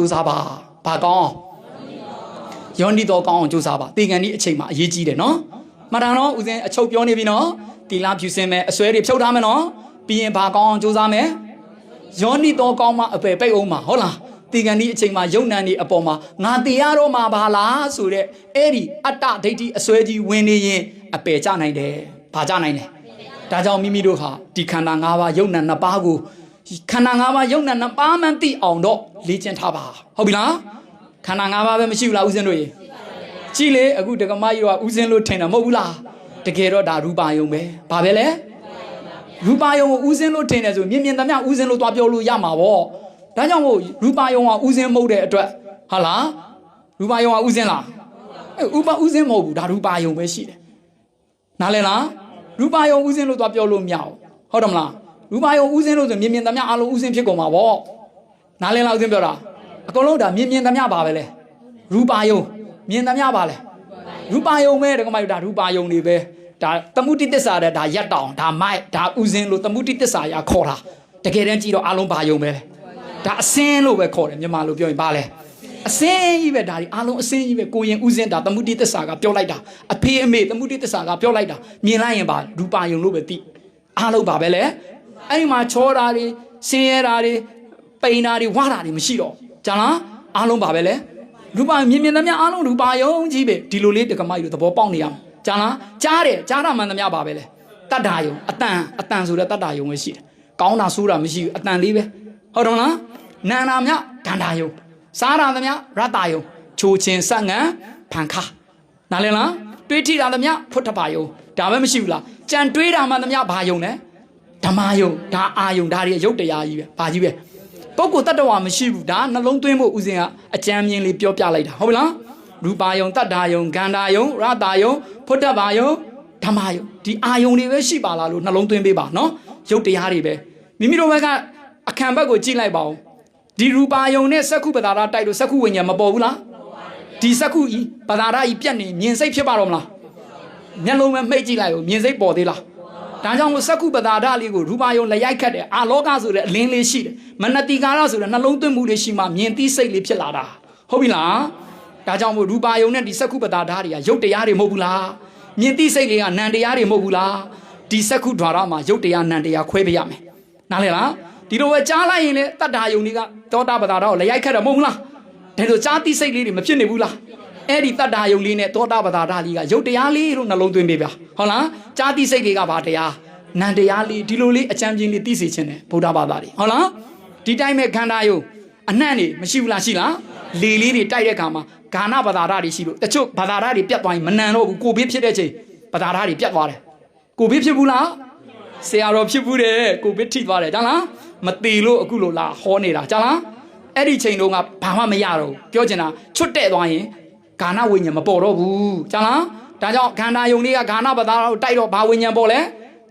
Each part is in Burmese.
ကြိုးစားပါဘာကောင်းယောနီတော်ကောင်းအောင်ကြိုးစားပါတေကန်ဒီအချိန်မှာအရေးကြီးတယ်နော်မှတ်တာနော်ဦးဇင်းအချုပ်ပြောနေပြီနော်တီလာဖြူစင်မယ်အစွဲတွေဖြုတ်ထားမယ်နော်ပြီးရင်ဘာကောင်းအောင်ကြိုးစားမယ်ယောနီတော်ကောင်းမှအပယ်ပိတ်အောင်မှာဟုတ်လားတေကန်ဒီအချိန်မှာယုံနံနေအပေါ်မှာငါတေရတော့မှာဘာလားဆိုတဲ့အဲ့ဒီအတ္တဒိဋ္ဌိအစွဲကြီးဝင်နေရင်အပယ်ကြနိုင်တယ်ဘာကြနိုင်တယ်ဒါကြောင့်မိမိတို့ဟာဒီခန္ဓာ၅ပါးယုံနာနှစ်ပါးကို ခန္ဓာ၅ပါးယုံနာနှစ်ပါးမှန်သိအောင်တော့လေ့ကျင့်ထားပါဟုတ်ပြီလားခန္ဓာ၅ပါးပဲမရှိဘူးလားဦးဇင်းတို့ရေကြည့်လေအခုဒကမကြီးကဦးဇင်းလို့ထင်တာမဟုတ်ဘူးလားတကယ်တော့ဒါရူပါယုံပဲဘာပဲလဲရူပါယုံကိုဦးဇင်းလို့ထင်တယ်ဆိုမြင်မြင်သမျှဦးဇင်းလို့သွားပြောလို့ရမှာပေါ့ဒါကြောင့်မို့ရူပါယုံကဦးဇင်းမဟုတ်တဲ့အတွက်ဟာလားရူပါယုံကဦးဇင်းလားအဲဥပဦးဇင်းမဟုတ်ဘူးဒါရူပါယုံပဲရှိတယ်နားလဲလားရူပါယုံဥစဉ်လို့သွားပြောလို့မရဘူးဟုတ်တယ်မလား ရူပါယုံဥစဉ်လို့ဆိုမြင်မြင်သမျှအလုံးဥစဉ်ဖြစ်ကုန်မှာပေါ့နားလဲလားဥစဉ်ပြောတာအကုန်လုံးဒါမြင်မြင်သမျှပါပဲလေရူပါယုံမြင်သမျှပါလေရူပါယုံပဲတကမယူဒါရူပါယုံတွေပဲဒါတမှုတိတစ္ဆာတဲ့ဒါရက်တောင်ဒါမိုက်ဒါဥစဉ်လို့တမှုတိတစ္ဆာရခေါ်တာတကယ်တမ်းကြည့်တော့အလုံးပါယုံပဲဒါအစင်းလို့ပဲခေါ်တယ်မြန်မာလိုပြောရင်ပါလဲအစင်းကြီးပဲဒါဒီအားလုံးအစင်းကြီးပဲကိုရင်ဥစဉ်ဒါသမုဒိတစ္ဆာကပြောလိုက်တာအဖေအမေသမုဒိတစ္ဆာကပြောလိုက်တာမြင်လိုက်ရင်ပါရူပါယုံလို့ပဲသိအားလုံးပါပဲလေ အဲ့ဒီမှာချောတာတွေဆင်းရဲတာတွေပိန်တာတွေဝါတာတွေမရှိတော့ဂျာလားအားလုံးပါပဲလေရူပါမြင်မြင်သမျှအားလုံးရူပါယုံကြီးပဲဒီလိုလေးတက္ကမကြီးတို့သဘောပေါက်နေရမှာဂျာလားကြားတယ်ကြားတာမှန်သမျှပါပဲလေတတ္တာယုံအတန်အတန်ဆိုတဲ့တတ္တာယုံပဲရှိတယ်ကောင်းတာဆိုးတာမရှိဘူးအတန်လေးပဲဟုတ်တယ်မလားနန္နာမြဂန္ဓာယုံစားရသမျှရတယုံချိုချင်းဆက်ငံဖန်ခါနားလည်လားတွေးထိတာသမျှဖွတ်တပါယုံဒါပဲမရှိဘူးလားကြံတွေးတာမှသမျှဘာယုံလဲ ဓမ္မယုံဒါအာယုံဒါတွေရုပ်တရားကြီးပဲဘာကြီးပဲပုဂ္ဂိုလ်တ attva မရှိဘူးဒါနှလုံးသွင်းဖို့ဥစဉ်ကအကြံမြင်လေးပြောပြလိုက်တာဟုတ်ပြီလားရူပါယုံတတ္တာယုံဂန္ဓာယုံရတယုံဖွတ်တပါယုံဓမ္မယုံဒီအာယုံတွေပဲရှိပါလားလို့နှလုံးသွင်းပေးပါနော်ရုပ်တရားတွေပဲမိမိတို့ဘက်ကအခမ်းဘက်ကိုကြည့်လိုက်ပါဦးဒီရူပါယုံနဲ့စက္ခုပဒါရတိုက်လို့စက္ခုဝိညာဉ်မပေါ်ဘူးလားဒီစက္ခုဤပဒါရဤပြက်နေမြင်စိတ်ဖြစ်ပါတော့မလားမျက်လုံးပဲမှိတ်ကြည့်လိုက်ဦးမြင်စိတ်ပေါ်သေးလား ဒါကြောင့်မို့စက္ခုပဒါရလေးကိုရူပါယုံလက်ရိုက်ခတ်တယ်အာလောကဆိုတဲ့အလင်းလေးရှိတယ်မနတိကာရဆိုတဲ့နှလုံးသွင်းမှုလေးရှိမှမြင်သိစိတ်လေးဖြစ်လာတာဟုတ်ပြီလားဒါကြောင့်မို့ရူပါယုံနဲ့ဒီစက္ခုပဒါရတွေကရုပ်တရားတွေမဟုတ်ဘူးလားမြင်သိစိတ်လေးကနံတရားတွေမဟုတ်ဘူးလားဒီစက္ခုဓာရမှာရုပ်တရားနံတရားခွဲပေးရမယ်နားလည်လားဒီလိုပဲကြားလိုက်ရင်လေတတ္တာယုံတွေကတောတာပတာတော့လက်ရိုက်ခတ်တယ်မဟုတ်ဘူးလားဒါလိုကြားသိစိတ်လေးတွေမဖြစ်နေဘူးလား အဲ့ဒီတတ္တာယုံလေးနဲ့တောတာပတာဓာလေးကရုပ်တရားလေးလို့နှလုံးသွင်းပေးပါဟုတ်လားကြားသိစိတ်တွေကဘာတရားနံတရားလေးဒီလိုလေးအချမ်းပြင်းလေးသိစေခြင်းတယ်ဗုဒ္ဓဘာသာတွေဟုတ်လားဒီတိုင်းမဲ့ခန္ဓာယုံအနှံ့နေမရှိဘူးလားရှိလားလေလေးတွေတိုက်တဲ့ခါမှာဂာနပတာဓာတွေရှိလို့တချို့ပတာဓာတွေပြတ်သွားရင်မနံတော့ဘူးကိုဘေးဖြစ်တဲ့ချိန်ပတာဓာတွေပြတ်သွားတယ်ကိုဘေးဖြစ်ဘူးလားဆရာတော်ဖြစ်ဘူးတဲ့ကိုဗစ်ထိသွားတယ်ကြားလားမတီလို့အခုလိုလာဟောနေတာကြားလားအဲ့ဒီချိန်တုန်းကဘာမှမရတော့ဘူးပြောချင်တာချွတ်တဲ့သွားရင် ဂါနဝိညာဉ်မပေါ်တော့ဘူးကြားလားဒါကြောင့်ခန္ဓာယုံလေးကဂါနပတာကိုတိုက်တော့ဘာဝိညာဉ်ပေါ်လဲ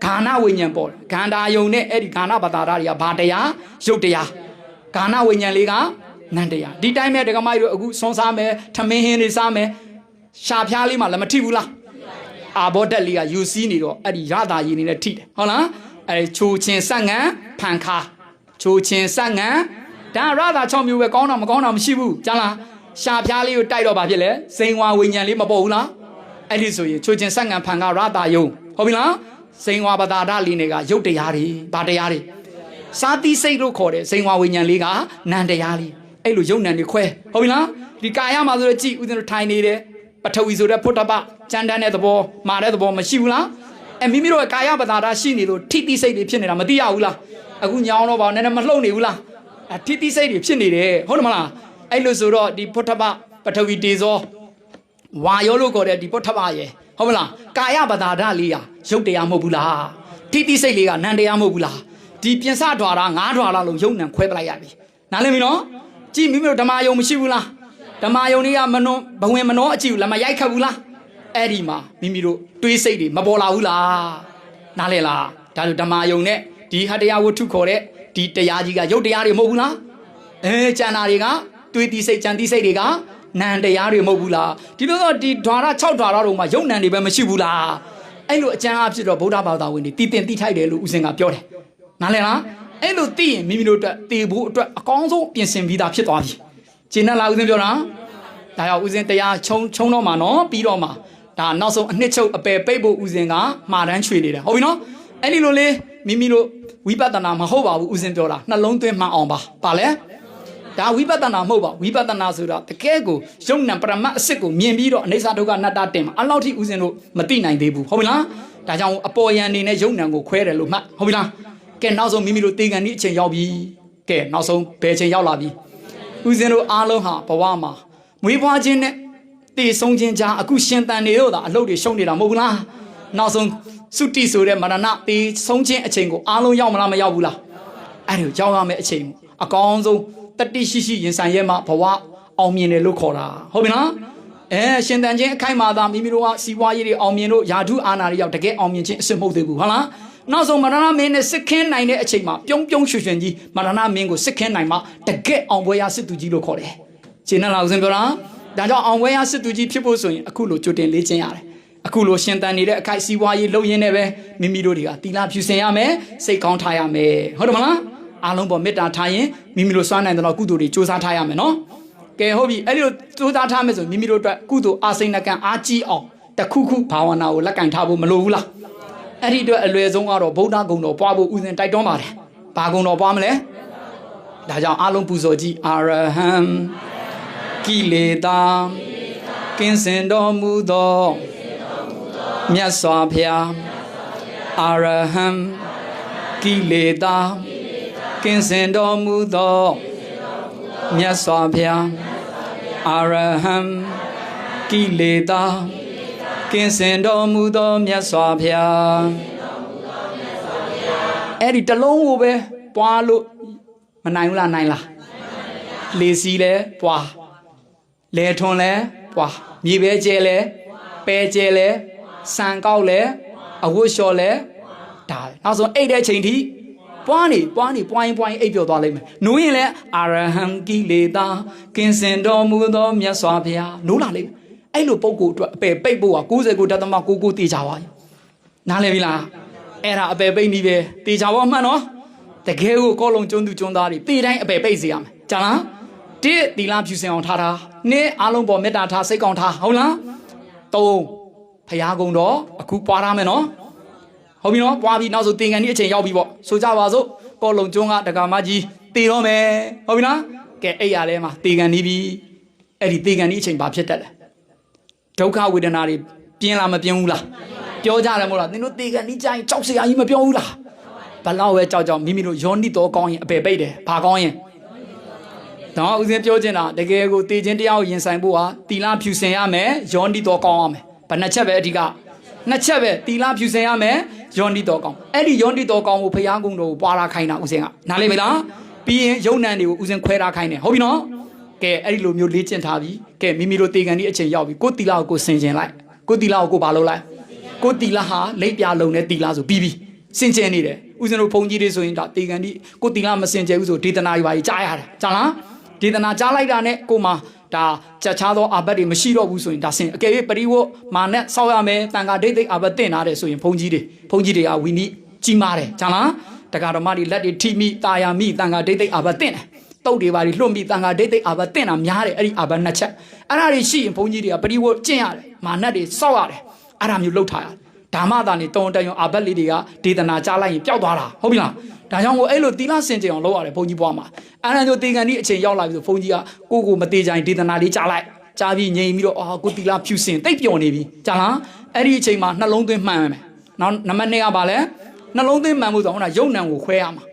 ဂါနဝိညာဉ်ပေါ်တယ်ခန္ဓာယုံနဲ့အဲ့ဒီဂါနပတာတွေကဘာတရားရုပ်တရားဂါနဝိညာဉ်လေးကနန္တရားဒီတိုင်းမဲ့ဒကမကြီးတို့အခုဆွန်စားမယ်ထမင်းဟင်းတွေစားမယ်ရှာဖျားလေးမှလည်းမထိဘူးလားအာဘောဓာတ်လေးကယူစီးနေတော့အဲ့ဒီရတာရည်နေနဲ့ထိတယ်ဟုတ်လားအဲ့ချိုချင်းဆက်ငံဖန်ခါချိုချင်းဆက်ငံဒါရတာ6မျိုးပဲကောင်းတာမကောင်းတာမရှိဘူးကြားလား ရှာဖျားလေးကိုတိုက်တော့ဗာဖြစ်လဲစိန်ဝါဝိညာဉ်လေးမပေါ်ဘူးလားအဲ့ဒီဆိုရင်ချိုချင်းဆက်ငံဖန်ခါရတာယုံဟုတ်ပြီလားစိန်ဝါပတာဒလေးတွေကရုပ်တရားတွေဗာတရားတွေစာတိစိတ်လို့ခေါ်တယ်စိန်ဝါဝိညာဉ်လေးကနံတရားလေးအဲ့လိုယုံနံတွေခွဲဟုတ်ပြီလားဒီကာယမှာဆိုတော့ကြည့်ဦးဇင်းတို့ထိုင်နေတယ်ပထဝီဆိုတဲ့ဖုတ္တပကြမ်းတမ်းတဲ့သဘောမာတဲ့သဘောမရှိဘူးလားအဲမိမိတို့ရဲ့ကာယပတာတာရှိနေလို့ထိတိစိတ်တွေဖြစ်နေတာမသိရဘူးလားအခုညောင်းတော့ပါနည်းနည်းမလှုပ်နေဘူးလားအဲထိတိစိတ်တွေဖြစ်နေတယ်ဟုတ်တယ်မလား အဲ့လိုဆိုတော့ဒီဖုတ္တပပထဝီတေဇောဝါယောလို့ခေါ်တဲ့ဒီဖုတ္တပရဲ့ဟုတ်မလားကာယပတာတာလေးဟာရုပ်တရားမဟုတ်ဘူးလားထိတိစိတ်လေးကနံတရားမဟုတ်ဘူးလားဒီပြင်စဓာတာငါးဓာတာလုံးယုံနံခွဲပလိုက်ရပြီနားလည်ပြီနော်ကြည့်မိမိတို့ဓမ္မယုံမရှိဘူးလားဓမ္မယုံတွေကမနှောဘဝင်မနှောအကြည့်ဘူးလားမရိုက်ခတ်ဘူးလားအဲ့ဒီမှာမိမိတို့တွေးစိတ်တွေမပေါ်လာဘူးလားနားလဲလားဒါလို့ဓမ္မယုံနဲ့ဒီဟတရားဝတ္ထုခေါ်တဲ့ဒီတရားကြီးကရုပ်တရားတွေမဟုတ်ဘူးလားအဲကျန်တာတွေက တွေးတိစိတ်ကြံတိစိတ်တွေကနံတရားတွေမဟုတ်ဘူးလားဒီလိုတော့ဒီဓာရ6ဓာရတို့မှာယုံနံတွေပဲမရှိဘူးလားအဲ့လိုအကျမ်းအဖြစ်တော့ဗုဒ္ဓဘာသာဝင်တွေတည်တင်တိထိုက်တယ်လို့ဦးစင်ကပြောတယ်နားလဲလားအဲ့လိုသိရင်မိမိတို့အတွက်တည်ဖို့အတွက်အကောင်းဆုံးပြင်ဆင်ပြီးသားဖြစ်သွားပြီကျင်းနဲ့လားဦးဇင်းပြောတာဒါကြောင့်ဦးဇင်းတရားချုံချုံတော့မှာနော်ပြီးတော့မှာဒါနောက်ဆုံးအနှစ်ချုပ်အပယ်ပိတ်ဖို့ဦးဇင်းကမှာတန်းချွေနေတယ်ဟုတ်ပြီနော်အဲ့ဒီလိုလေးမိမိတို့ဝိပဿနာမဟုတ်ပါဘူးဦးဇင်းပြောတာနှလုံးသွင်းမှန်အောင်ပါပါလဲ ဒါဝိပဿနာမဟုတ်ပါဝိပဿနာဆိုတာတကယ်ကိုယုံနံပရမတ်အစ်စ်ကိုမြင်ပြီးတော့အနေစာဒုက္ခအနတ္တတင်မှာအလောက်ထိဦးဇင်းတို့မသိနိုင်သေးဘူးဟုတ်ပြီလားဒါကြောင့်အပေါ်ယံနေနဲ့ယုံနံကိုခွဲတယ်လို့မှတ်ဟုတ်ပြီလားကဲနောက်ဆုံးမိမိတို့တေကန်ဒီအချိန်ရောက်ပြီကဲနောက်ဆုံးဘယ်အချိန်ရောက်လာပြီဦးဇင်းတို့အားလုံးဟာဘဝမှာမွေးဖွားခြင်းနဲ့တည်ဆုံးခြင်းကြားအခုရှင်တန်နေတော့တာအလုပ်တွေရှုံးနေတာမဟုတ်ဘူးလားနောက်ဆုံးစုတိဆိုတဲ့မရဏတည်ဆုံးခြင်းအချိန်ကိုအားလုံးရောက်မလားမရောက်ဘူးလားအဲ့ဒါကိုရောက်ရမယ့်အချိန်အကောင်းဆုံး တတိရှိရှိရင်ဆိုင်ရဲမှာဘဝအောင်မြင်တယ်လို့ခေါ်တာဟုတ်ပြီလားအဲရှင်တန်ခြင်းအခိုက်အမာသာမိမိတို့ကစီးပွားရေးတွေအောင်မြင်လို့ယာထုအာနာတွေရောက်တကယ်အောင်မြင်ခြင်းအစစ်မဟုတ်သေးဘူးဟုတ်လားနောက်ဆုံးမရဏမင်းနဲ့စစ်ခင်းနိုင်တဲ့အချိန်မှာပြုံးပြုံးရွှင်ရွှင်ကြီးမရဏမင်းကိုစစ်ခင်းနိုင်မှာတကယ်အောင်ပွဲရစစ်သူကြီးလို့ခေါ်တယ်ရှင်းလားဦးဇင်ပြောတာဒါကြောင့်အောင်ပွဲရစစ်သူကြီးဖြစ်ဖို့ဆိုရင်အခုလိုကြိုတင်လေ့ကျင့်ရတယ်အခုလိုရှင်တန်နေတဲ့အခိုက်စီးပွားရေးလုပ်ရင်းနဲ့ပဲမိမိတို့တွေကတီလာဖြူစင်ရမယ်စိတ်ကောင်းထားရမယ်ဟုတ်တယ်မလား အားလုံးပေါ်မေတ္တာထားရင်မိမိတို့စွမ်းနိုင်တဲ့တော့ကုသိုလ်တွေစူးစမ်းထားရမယ်နော်ကဲဟုတ်ပြီအဲ့ဒီလိုစူးစမ်းထားမယ်ဆိုမိမိတို့အတွက်ကုသိုလ်အာစိန်နကံအားကြီးအောင်တခုခုဘာဝနာကိုလက်ကင်ထားဖို့မလိုဘူးလားအဲ့ဒီအတွက်အလွယ်ဆုံးကတော့ဗုဒ္ဓဂုံတော်ပွားဖို့ဥစဉ်တိုက်တွန်းပါတယ်ဘာဂုံတော်ပွားမလဲဒါကြောင့်အားလုံးပူဇော်ကြည့်အာရဟံကိလေသာကင်းစင်တော်မူသောမြတ်စွာဘုရားအာရဟံကိလေသာ ကင်းစင်တော်မူသောမြတ်စွာဘုရားအာရဟံကိလေသာကင်းစင်တော်မူသောမြတ်စွာဘုရားအဲ့ဒီတလုံးကိုပဲပွားလို့မနိုင်ဘူးလားနိုင်လားလေစီလဲပွားလေထွန်လဲပွားမြေပဲကျဲလဲပဲကျဲလဲစံကောက်လဲအဝတ်လျှော်လဲဒါနောက်ဆုံးအိတ်တဲ့ချိန်ထိ ပွားနေပွားနေပွားရင်ပွားရင်အိပ်ပျော်သွားလိမ့်မယ်။နိုးရင်လည်းအာရဟံကိလေသာကင်းစင်တော်မူသောမြတ်စွာဘုရားနိုးလာလိမ့်မယ်။အဲ့လိုပုံကိုအတွက်အပယ်ပိတ်ဖို့က69တသမ99တေချာပါ။နားလည်ပြီလား။အဲ့ဒါအပယ်ပိတ်နည်းပဲတေချာပါမှန်နော်။တကယ်ကိုကောလုံးကျွန်းသူကျွန်းသားတွေတေတိုင်းအပယ်ပိတ်စေရမယ်။ကြာလား။တစ်တီလာဖြူစင်အောင်ထားတာ။နှစ်အားလုံးပေါ်မေတ္တာထားစိတ်ကောင်းထားဟုတ်လား။သုံးဖရာကုံတော့အခုပွားရမယ်နော်။ ဟုတ်ပြီနော်ပွားပြီးနောက်ဆိုတင်ကန်ဒီအချိန်ရောက်ပြီပေါ့ဆိုကြပါစို့ကောလုံးကျွန်းကတက္ကမကြီးတည်တော့မယ်ဟုတ်ပြီနော်ကဲအဲ့ရလဲမှာတင်ကန်ဒီပြီအဲ့ဒီတင်ကန်ဒီအချိန်ဘာဖြစ်တတ်လဲဒုက္ခဝေဒနာတွေပြင်းလားမပြင်းဘူးလားပြောကြတယ်မို့လားသင်တို့တင်ကန်ဒီကြိုင်ကြောက်စရာကြီးမပြောဘူးလားဘလောက်ပဲကြောက်ကြောက်မိမိတို့ယောနိတော်ကောင်းရင်အပေပိတ်တယ်ဘာကောင်းရင်တော့ဦးစင်းပြောချင်တာတကယ်ကိုတည်ခြင်းတရားကိုရင်ဆိုင်ဖို့ဟာတီလာဖြူစင်ရမယ်ယောနိတော်ကောင်းရမယ်ဘယ်နှချက်ပဲအဓိကနှစ်ချက်ပဲတီလာဖြူစင်ရမယ် ယောနိတော်ကောင်းအဲ့ဒီယောနိတော်ကောင်းကိုဖျားကုံတော်ကိုပွာလာခိုင်းတာဦးစင်းကနားလည်ပြီလားပြီးရင်ယုံနံတွေကိုဦးစင်းခွဲထားခိုင်းတယ်ဟုတ်ပြီနော်ကဲအဲ့ဒီလိုမျိုးလေ့ကျင့်ထားပြီကဲမိမိတို့တေကန်ဒီအချိန်ရောက်ပြီကိုတီလာကိုကိုဆင်ကျင်လိုက်ကိုတီလာကိုကိုဘာလုပ်လိုက်ကိုတီလာဟာလိပ်ပြလုံးနဲ့တီလာဆိုပြီးပြီစင်ကျင်နေတယ်ဦးဇင်းတို့ဘုံကြီးတွေဆိုရင်ဒါတေကန်ဒီကိုတီလာမစင်ကျင်ဘူးဆိုဒေသနာတွေပါကြီးကြားရတယ်ကြားလားဒေသနာကြားလိုက်တာနဲ့ကိုမှ ဒါကြက်ချားသောအာဘတ်တွေမရှိတော့ဘူးဆိုရင်ဒါဆင်အကယ်၍ပရိဝတ်မာနဲ့စောက်ရမယ်တန်ခါဒိတ်ဒိတ်အာဘတ်တင်လာတယ်ဆိုရင်ဘုံကြီးတွေဘုံကြီးတွေကဝီနီကြီးမားတယ်ကြားလားတက္ကရာမတွေလက်တွေထိမိတာယာမိတန်ခါဒိတ်ဒိတ်အာဘတ်တင်တယ်တုတ်တွေပါတွေလွှတ်မိတန်ခါဒိတ်ဒိတ်အာဘတ်တင်တာများတယ်အဲ့ဒီအာဘတ်နှစ်ချက်အဲ့ဒါတွေရှိရင်ဘုံကြီးတွေကပရိဝတ်ကျင့်ရတယ်မာနတွေစောက်ရတယ်အဲ့ဒါမျိုးလှုပ်ထားရတယ် ဓမ္မသားနေတုံတန်ယုံအာဘတ်လေးတွေကဒေသနာကြားလိုက်ရင်ပျောက်သွားတာဟုတ်ပြီလားဒါကြောင့်ကိုအဲ့လိုတီလာစင်ကြင်အောင်လုပ်ရတယ်ဘုန်းကြီးဘွားမှာအဲ့ဒါမျိုးတေကန်ဒီအချိန်ရောက်လာပြီဆိုဘုန်းကြီးကကိုကိုမတေကြရင်ဒေသနာလေးကြားလိုက်ကြားပြီးငြိမ်ပြီးတော့အာကိုတီလာဖြူစင်တိတ်ပျော်နေပြီကြားလားအဲ့ဒီအချိန်မှာနှလုံးသွင်းမှန်မယ်နောက်နံပါတ်2ကဘာလဲနှလုံးသွင်းမှန်မှုဆိုဟိုကယုံနံကိုခွဲရမှာ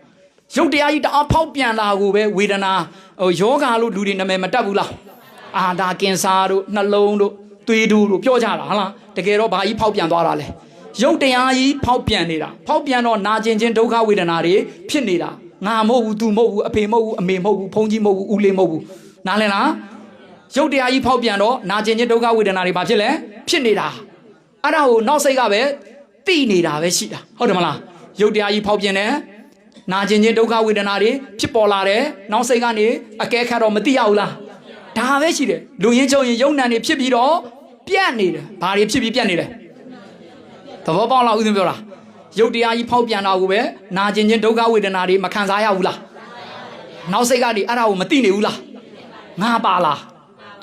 ရုပ်တရားကြီးတအားဖောက်ပြန်လာကိုပဲဝေဒနာဟိုယောဂါလို့လူတွေနာမည်မတက်ဘူးလားအာဒါကင်ဆာတို့နှလုံးတို့သွေးတို့လို့ပြောကြတာဟုတ်လားတကယ်တော့ဘာကြီးဖောက်ပြန်သွားတာလဲ ရုပ်တရားကြီးဖောက်ပြန်နေတာဖောက်ပြန်တော့နာကျင်ခြင်းဒုက္ခဝေဒနာတွေဖြစ်နေတာငါမဟုတ်ဘူးသူမဟုတ်ဘူးအဖေမဟုတ်ဘူးအမေမဟုတ်ဘူးဖုန်းကြီးမဟုတ်ဘူးဦးလေးမဟုတ်ဘူးနားလည်လားရုပ်တရားကြီးဖောက်ပြန်တော့နာကျင်ခြင်းဒုက္ခဝေဒနာတွေဘာဖြစ်လဲဖြစ်နေတာအဲ့ဒါကိုနောက်စိတ်ကပဲတိနေတာပဲရှိတာဟုတ်တယ်မလားရုပ်တရားကြီးဖောက်ပြန်တယ်နာကျင်ခြင်းဒုက္ခဝေဒနာတွေဖြစ်ပေါ်လာတယ်နောက်စိတ်ကနေအကဲခတ်တော့မသိရဘူးလားဒါပဲရှိတယ်လူရင်းချုပ်ရင်ယုံနံတွေဖြစ်ပြီးတော့ပြတ်နေတယ်ဘာတွေဖြစ်ပြီးပြတ်နေလဲ သဘောပေါက်လားဦးဇင်းပြောတာရုပ်တရားကြီးဖောက်ပြန်တာကိုပဲနာကျင်ခြင်းဒုက္ခဝေဒနာတွေမခံစားရဘူးလားနောက်စိတ်ကနေအဲ့ဒါကိုမသိနေဘူးလားမငါပါလား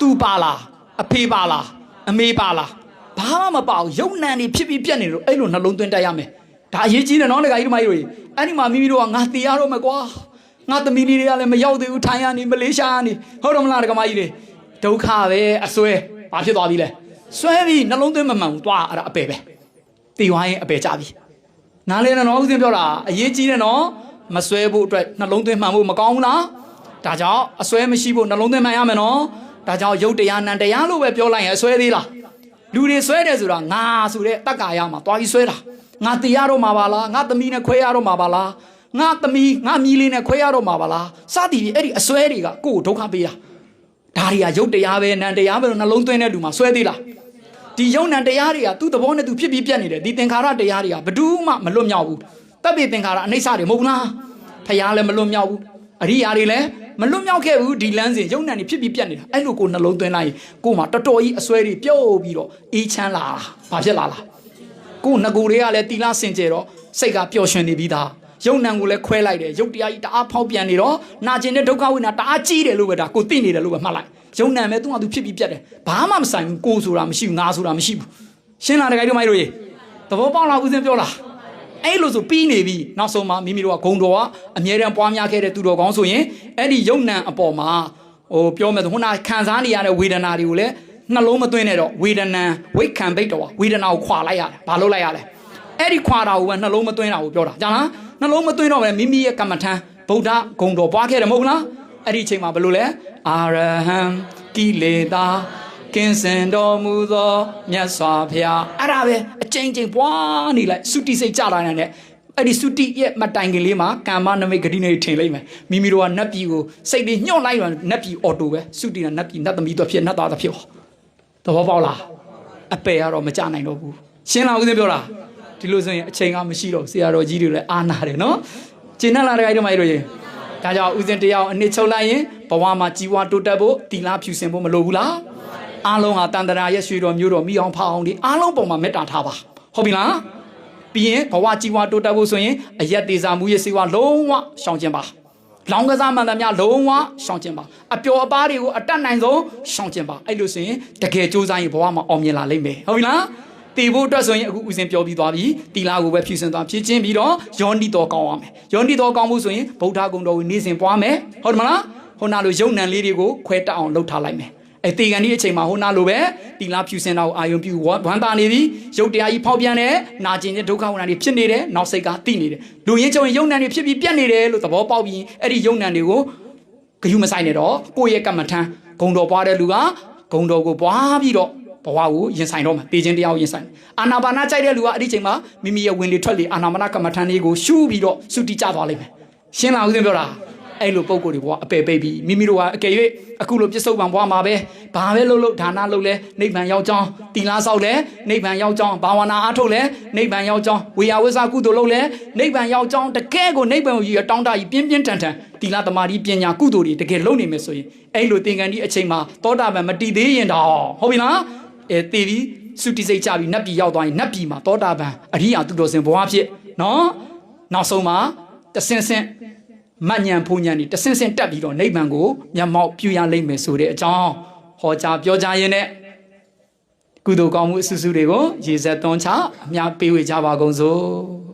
သူပါလားအဖေပါလားအမေပါလားဘာမှမပါဘူးယုံနံနေဖြစ်ပြီးပြက်နေလို့အဲ့လိုနှလုံးသွင်းတတ်ရမယ်ဒါအရေးကြီးတယ်နော်ဒကာကြီးတို့မကြီးတို့အဲ့ဒီမှာမိမိတို့ကငါတေရတော့မယ်ကွာငါသမီးလေးတွေကလည်းမရောက်သေးဘူးထိုင်းရနေမလေးရှားနေဟုတ်တယ်မလားဒကာမကြီးတွေဒုက္ခပဲအစွဲဘာဖြစ်သွားပြီလဲစွဲပြီးနှလုံးသွင်းမမှန်ဘူးသွားအဲ့ဒါအပယ်ပဲ တေဝိုင်းရဲ့အပယ်ကြပြီနားလဲနော်ဦးစင်းပြောတာအရေးကြီးတယ်နော်မဆွဲဖို့အတွက်နှလုံးသွင်းမှန်ဖို့မကောင်းဘူးလားဒါကြောင့်အဆွဲမရှိဖို့နှလုံးသွင်းမှန်ရမယ်နော်ဒါကြောင့်ယုတ်တရားနံတရားလို့ပဲပြောလိုက်ရင်အဆွဲသေးလားလူတွေဆွဲတယ်ဆိုတာငါဆိုတဲ့တက္ကာရမှာတွားပြီးဆွဲတာငါတရားတော့မှာပါလားငါသမီးနဲ့ခွဲရတော့မှာပါလားငါသမီးငါမြီးလေးနဲ့ခွဲရတော့မှာပါလားစသည်ဖြင့်အဲ့ဒီအဆွဲတွေကကိုယ့်ကိုဒုက္ခပေးတာဒါတွေကယုတ်တရားပဲနံတရားပဲလို့နှလုံးသွင်းတဲ့လူမှာဆွဲသေးလား ဒီယုံ nant တရားတွေကသူ့သဘောနဲ့သူဖြစ်ပြီးပြတ်နေတယ်ဒီသင်္ခါရတရားတွေကဘယ်သူမှမလွတ်မြောက်ဘူးတပ်ပိသင်္ခါရအနိစ္စတွေမဟုတ်ဘူးလားဖရားလည်းမလွတ်မြောက်ဘူးအရိယာတွေလည်းမလွတ်မြောက်ခဲ့ဘူးဒီလမ်းစဉ်ယုံ nant တွေဖြစ်ပြီးပြတ်နေတာအဲ့လိုကိုနှလုံးသွင်းလိုက်ရင်ကို့မှာတော်တော်ကြီးအစွဲတွေပြုတ်ပြီးတော့အေးချမ်းလာတာဘာဖြစ်လာလားကို့ငကိုတွေကလည်းတီလာစင်ကြယ်တော့စိတ်ကပျော်ရွှင်နေပြီးသားယုံ nant ကိုလည်းခွဲလိုက်တယ်ယုတ်တရားကြီးတအားဖောက်ပြန်နေတော့နာကျင်တဲ့ဒုက္ခဝိနာတအားကြီးတယ်လို့ပဲဒါကိုသိနေတယ်လို့ပဲမှတ်လိုက် ယုံ nant ပဲသူ့ဟာသူဖြစ်ပြီးပြတ်တယ်ဘာမှမဆိုင်ဘူးကိုဆိုတာမရှိဘူးငါဆိုတာမရှိဘူးရှင်းလားတခါတို့မိုက်တို့ရေသဘောပေါက်လားဦးစင်းပြောလားအဲ့လိုဆိုပြီးနေပြီနောက်ဆုံးမှမိမိတို့ကဂုံတော်ကအမြဲတမ်းပွားများခဲ့တဲ့သူတော်ကောင်းဆိုရင်အဲ့ဒီယုံ nant အပေါ်မှာဟိုပြောမယ်ဆိုခုနခံစားနေရတဲ့ဝေဒနာတွေကိုလည်းနှလုံးမသွင်းနဲ့တော့ဝေဒနာဝိတ်ခံဘိတ်တော်ဝေဒနာကိုခွာလိုက်ရတယ်ဘာလို့လိုက်ရလဲအဲ့ဒီခွာတာကိုပဲနှလုံးမသွင်းတာကိုပြောတာကြားလားနှလုံးမသွင်းတော့ပဲမိမိရဲ့ကမ္မထံဗုဒ္ဓဂုံတော်ပွားခဲ့တယ်မဟုတ်လားအဲ့ဒီအချိန်မှာဘယ်လိုလဲ အာရဟံကိလေသာကင်းစင်တော်မူသောမြတ်စွာဘုရားအဲ့ဒါပဲအချိန်ချင်းပွားနေလိုက်သုတိစိတ်ကြလာနေတဲ့အဲ့ဒီသုတိရဲ့မတိုင်ခင်လေးမှာကာမနမိတ်ဂတိနေထင်လိုက်မယ်မိမိတို့ကနတ်ပြည်ကိုစိတ်လေးညှော့လိုက်ရင်နတ်ပြည်အော်တိုပဲသုတိကနတ်ပြည်နတ်သမီးတော့ဖြစ်နတ်သားတော့ဖြစ်ဟောသဘောပေါက်လားအပယ်ကတော့မကြနိုင်တော့ဘူးရှင်းလားဦးစင်းပြောလားဒီလိုဆိုရင်အချိန်ကမရှိတော့ဘူးဆရာတော်ကြီးတွေလည်းအာနာတယ်နော်ကျင်းနဲ့လာတဲ့ခိုင်းတော့မိုက်လို့ရင် ဒါကြောင့်ဦးစင်းတရားကိုအနှစ်ချုပ်လိုက်ရင်ဘဝမှာကြီးပွားတိုးတက်ဖို့တီလာဖြူစင်ဖို့မလိုဘူးလားအားလုံးဟာတန်တရာရဲ့ရွှေတော်မျိုးတော်မိအောင်ဖအောင်ဒီအားလုံးပုံမှာမေတ္တာထားပါဟုတ်ပြီလားပြီးရင်ဘဝကြီးဝါတိုးတက်ဖို့ဆိုရင်အရက်သေးစာမှုရဲ့စေဝါလုံးဝရှောင်ကျင်ပါလောင်ကစားမှန်သမျှလုံးဝရှောင်ကျင်ပါအပျော်အပါးတွေကိုအတတ်နိုင်ဆုံးရှောင်ကျင်ပါအဲ့လိုဆိုရင်တကယ်စူးစမ်းရင်ဘဝမှာအောင်မြင်လာလိမ့်မယ်ဟုတ်ပြီလား တည်ဖို့အတွက်ဆိုရင်အခုဦးစင်ပြောပြီးသွားပြီတီလာကိုပဲဖြည့်စင်သွားဖြည့်ချင်းပြီးတော့ယောနီတော်ကောင်းရမယ်ယောနီတော်ကောင်းမှုဆိုရင်ဗုဒ္ဓဂုံတော်ကိုနေ့စဉ်ပွားမယ်ဟုတ်တယ်မလားဟိုနာလိုယုံနံလေးတွေကိုခွဲတက်အောင်လှုပ်ထားလိုက်မယ်အဲတေကန်ဒီအချိန်မှာဟိုနာလိုပဲတီလာဖြူစင်တာကိုအာယုံပြူဝမ်းသာနေပြီရုပ်တရားကြီးဖောက်ပြန်တယ်နာကျင်တဲ့ဒုက္ခဝနာတွေဖြစ်နေတယ်နောက်စိတ်ကတိနေတယ်လူရင်းချုံရင်ယုံနံတွေဖြစ်ပြီးပြတ်နေတယ်လို့သဘောပေါက်ပြီးအဲ့ဒီယုံနံတွေကိုဂယုမဆိုင်နေတော့ကိုယ့်ရဲ့ကမ္မထံဂုံတော်ပွားတဲ့လူကဂုံတော်ကိုပွားပြီးတော့ ဘဝကိုရင်ဆိုင်တော့မှာတေခြင်းတရားကိုရင်ဆိုင်အာနာပါနာကြိုက်တဲ့လူကအဲ့ဒီချိန်မှာမိမိရဲ့ဝင်လေထွက်လေအာနာပါနာကမ္မထံလေးကိုရှုပြီးတော့စုတိကြသွားလိမ့်မယ်ရှင်းလားဦးဇင်းပြောတာအဲ့လိုပုံကိုယ်တွေဘွားအပယ်ပိတ်ပြီးမိမိတို့ကအကယ်၍အခုလိုပြစ္ဆုတ်ပံဘွားမှာပဲဘာပဲလုပ်လို့ဒါနလုပ်လဲနိဗ္ဗာန်ရောက်ကြောင်းတီလာဆောက်လဲနိဗ္ဗာန်ရောက်ကြောင်းဘာဝနာအားထုတ်လဲနိဗ္ဗာန်ရောက်ကြောင်းဝေယဝိဇ္ဇကုသိုလ်လုပ်လဲနိဗ္ဗာန်ရောက်ကြောင်းတကယ်ကိုနိဗ္ဗာန်ကိုကြီးတောင်းတကြီးပြင်းပြင်းထန်ထန်တီလာတမာတိပညာကုသိုလ်တွေတကယ်လုပ်နေမယ်ဆိုရင်အဲ့လိုသင်္ကန်းဒီအချိန်မှာသောတာပန်မတည်သေးရင်တော့ဟုတ်ပြီလား အဲတည်ပြီးစုတိစိတ်ကြပြီးနတ်ပြည်ရောက်သွားရင်နတ်ပြည်မှာသောတာပန်အရိယာသူတော်စင်ဘွားဖြစ်နော်နောက်ဆုံးမှာတဆင်ဆင်မညံဖုန်ညံနေတဆင့်ဆင့်တက်ပြီးတော့နိဗ္ဗာန်ကိုမျက်မှောက်ပြုရလိမ့်မယ်ဆိုတဲ့အကြောင်းဟောကြားပြောကြားရင်းနဲ့ကုသိုလ်ကောင်းမှုအဆူဆူတွေကိုရေဆက်သွန်းချအများပေးဝေကြပါကုန်စို့